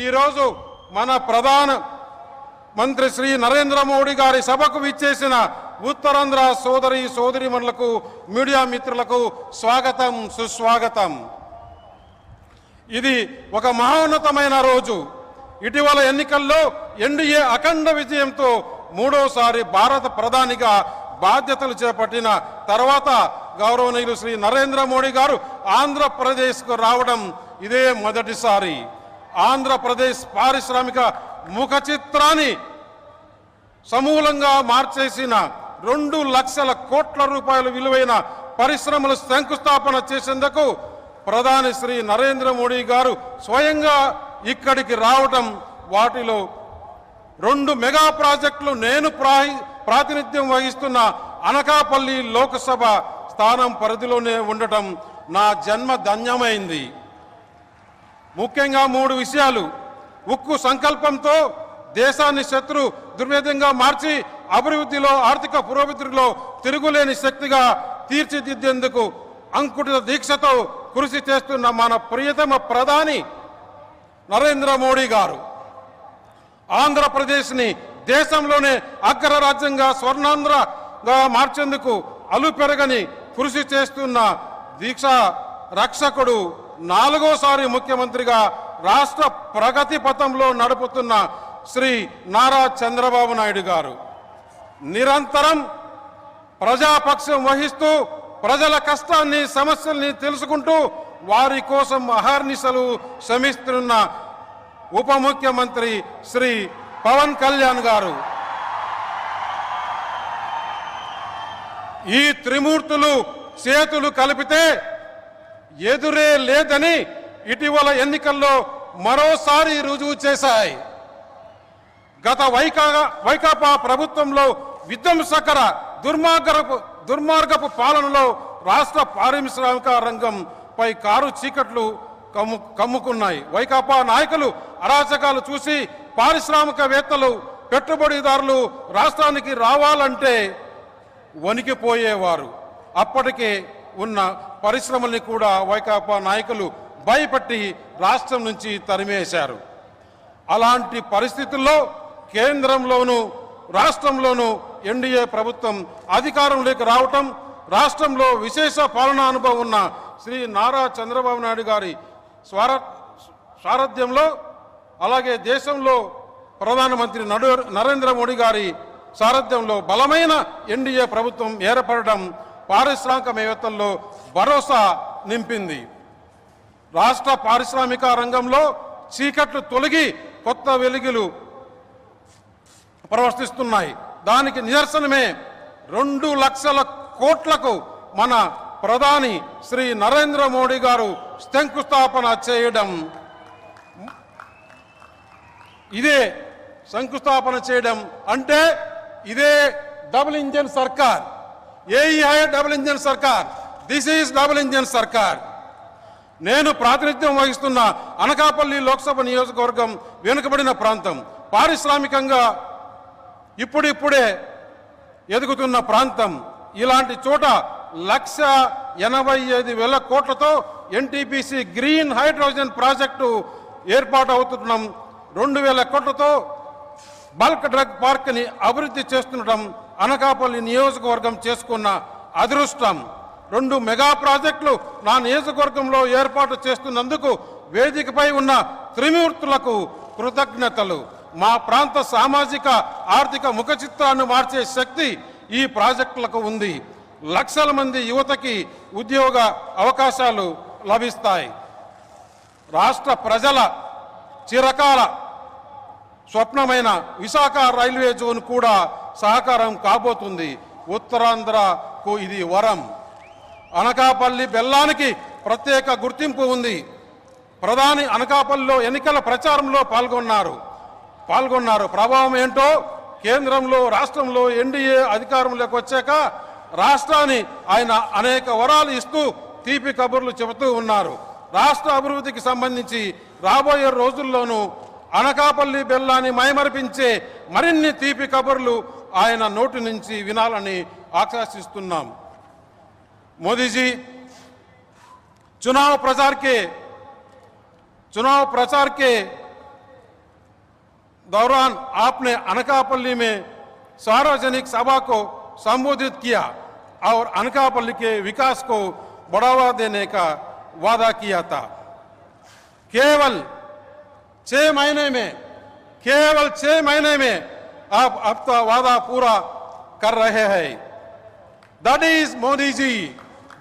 ఈరోజు మన ప్రధాన మంత్రి శ్రీ నరేంద్ర మోడీ గారి సభకు విచ్చేసిన ఉత్తరాంధ్ర సోదరి సోదరిమణులకు మీడియా మిత్రులకు స్వాగతం సుస్వాగతం. ఇది ఒక మహోన్నతమైన రోజు. ఇటీవల ఎన్నికల్లో ఎన్డీఏ అఖండ విజయంతో మూడోసారి భారత ప్రధానిగా బాధ్యతలు చేపట్టిన తర్వాత గౌరవనీయులు శ్రీ నరేంద్ర మోడీ గారు ఆంధ్రప్రదేశ్కు రావడం ఇదే మొదటిసారి. ఆంధ్రప్రదేశ్ పారిశ్రామిక ముఖ చిత్రాన్ని సమూలంగా మార్చేసిన రెండు లక్షల కోట్ల రూపాయల విలువైన పరిశ్రమలు శంకుస్థాపన చేసేందుకు ప్రధాని శ్రీ నరేంద్ర మోడీ గారు స్వయంగా ఇక్కడికి రావటం వాటిలో రెండు మెగా ప్రాజెక్టులు నేను ప్రాతినిధ్యం వహిస్తున్న అనకాపల్లి లోకసభ స్థానం పరిధిలోనే ఉండటం నా జన్మ ధన్యమైంది. ముఖ్యంగా మూడు విషయాలు. ఉక్కు సంకల్పంతో దేశాన్ని శత్రు దుర్వేదంగా మార్చి అభివృద్ధిలో ఆర్థిక పురోగతిలో తిరుగులేని శక్తిగా తీర్చిదిద్దేందుకు అంకుటిత దీక్షతో కృషి చేస్తున్న మన ప్రియతమ ప్రధాని నరేంద్ర మోడీ గారు. ఆంధ్రప్రదేశ్ని దేశంలోనే అగ్రరాజ్యంగా స్వర్ణాంధ్రగా మార్చేందుకు అలుపెరగని కృషి చేస్తున్న దీక్ష రక్షకుడు నాలుగోసారి ముఖ్యమంత్రిగా రాష్ట్ర ప్రగతి పథంలో నడుపుతున్న శ్రీ నారా చంద్రబాబు నాయుడు గారు. నిరంతరం ప్రజాపక్షం వహిస్తూ ప్రజల కష్టాన్ని సమస్యల్ని తెలుసుకుంటూ వారి కోసం అహర్నిశలు శ్రమిస్తున్న ఉప ముఖ్యమంత్రి శ్రీ పవన్ కళ్యాణ్ గారు. ఈ త్రిమూర్తులు చేతులు కలిపితే ఎదురే లేదని ఇటీవల ఎన్నికల్లో మరోసారి రుజువు చేశాయి. గత వైకా వైకాపా ప్రభుత్వంలో విధ్వంసకర దుర్మార్గపు దుర్మార్గపు పాలనలో రాష్ట్ర పారిశ్రామిక రంగంపై కారు చీకట్లు కమ్ము కమ్ముకున్నాయి. వైకాపా నాయకులు అరాచకాలు చూసి పారిశ్రామికవేత్తలు పెట్టుబడిదారులు రాష్ట్రానికి రావాలంటే వణికిపోయేవారు. అప్పటికే ఉన్న పరిశ్రమల్ని కూడా వైకాపా నాయకులు భయపట్టి రాష్ట్రం నుంచి తరిమేశారు. అలాంటి పరిస్థితుల్లో కేంద్రంలోనూ రాష్ట్రంలోనూ ఎన్డీఏ ప్రభుత్వం అధికారంలోకి రావటం రాష్ట్రంలో విశేష పాలనా అనుభవం ఉన్న శ్రీ నారా చంద్రబాబు నాయుడు గారి స్వార సారథ్యంలో అలాగే దేశంలో ప్రధానమంత్రి నడు నరేంద్ర మోడీ గారి సారథ్యంలో బలమైన ఎన్డీఏ ప్రభుత్వం ఏర్పడడం పారిశ్రామికవేత్తల్లో భరోసా నింపింది. రాష్ట్ర పారిశ్రామిక రంగంలో చీకట్లు తొలగి కొత్త వెలుగులు ప్రవర్తిస్తున్నాయి. దానికి నిదర్శనమే రెండు లక్షల కోట్లకు మన ప్రధాని శ్రీ నరేంద్ర మోడీ గారు శంకుస్థాపన చేయడం. ఇదే శంకుస్థాపన చేయడం అంటే ఇదే డబుల్ ఇంజన్ సర్కార్. ఏఈఐ డబుల్ ఇంజన్ సర్కార్. దిస్ ఈజ్ డబుల్ ఇంజన్ సర్కార్. నేను ప్రాతినిధ్యం వహిస్తున్న అనకాపల్లి లోక్సభ నియోజకవర్గం వెనుకబడిన ప్రాంతం. పారిశ్రామికంగా ఇప్పుడిప్పుడే ఎదుగుతున్న ప్రాంతం. ఇలాంటి చోట లక్ష ఎనభై ఐదు వేల కోట్లతో ఎన్టీపీసీ గ్రీన్ హైడ్రోజన్ ప్రాజెక్టు ఏర్పాటు అవుతుండడం రెండు వేల కోట్లతో బల్క్ డ్రగ్ పార్క్ని అభివృద్ధి చేస్తుండటం అనకాపల్లి నియోజకవర్గం చేసుకున్న అదృష్టం. రెండు మెగా ప్రాజెక్టులు నా నియోజకవర్గంలో ఏర్పాటు చేస్తున్నందుకు వేదికపై ఉన్న త్రిమూర్తులకు కృతజ్ఞతలు. మా ప్రాంత సామాజిక ఆర్థిక ముఖ చిత్రాన్ని మార్చే శక్తి ఈ ప్రాజెక్టులకు ఉంది. లక్షల మంది యువతకి ఉద్యోగ అవకాశాలు లభిస్తాయి. రాష్ట్ర ప్రజల చిరకాల స్వప్నమైన విశాఖ రైల్వే జోన్ కూడా సహకారం కాబోతుంది. ఉత్తరాంధ్రకు ఇది వరం. అనకాపల్లి బెల్లానికి ప్రత్యేక గుర్తింపు ఉంది. ప్రధాని అనకాపల్లిలో ఎన్నికల ప్రచారంలో పాల్గొన్నారు. పాల్గొన్నారు. ప్రభావం ఏంటో కేంద్రంలో రాష్ట్రంలో ఎన్డీఏ అధికారంలోకి వచ్చాక రాష్ట్రాన్ని ఆయన అనేక వరాలు ఇస్తూ తీపి కబుర్లు చెబుతూ ఉన్నారు. రాష్ట్ర అభివృద్ధికి సంబంధించి రాబోయే రోజుల్లోనూ అనకాపల్లి బెల్లాన్ని మైమరిపించే మరిన్ని తీపి కబుర్లు ఆయన నోటి నుంచి వినాలని ఆకాశిస్తున్నాం मोदी जी चुनाव प्रचार के चुनाव प्रचार के दौरान आपने अनकापल्ली में सार्वजनिक सभा को संबोधित किया और अनकापल्ली के विकास को बढ़ावा देने का वादा किया था केवल छह महीने में केवल छह महीने में आप अपना वादा पूरा कर रहे हैं। That is Modi ji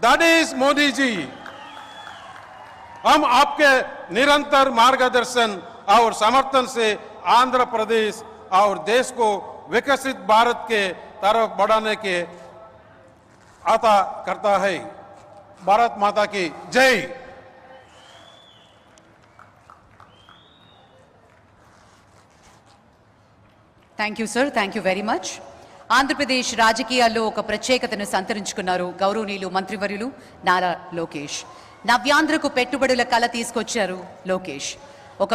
that is Modi ji हम आपके निरंतर मार्गदर्शन और समर्थन से आंध्र प्रदेश और देश को विकसित भारत के तरफ़ बढ़ाने के आता करता है। भारत माता की जय। Thank you sir thank you very much Andhra Pradesh రాజకీయాల్లో ఒక ప్రత్యేకతను సంతరించుకున్నారు గౌరవనీయులు మంత్రివర్యులు నారా లోకేష్. నవ్యాంధ్రకు పెట్టుబడుల కళ తీసుకొచ్చారు లోకేష్. ఒక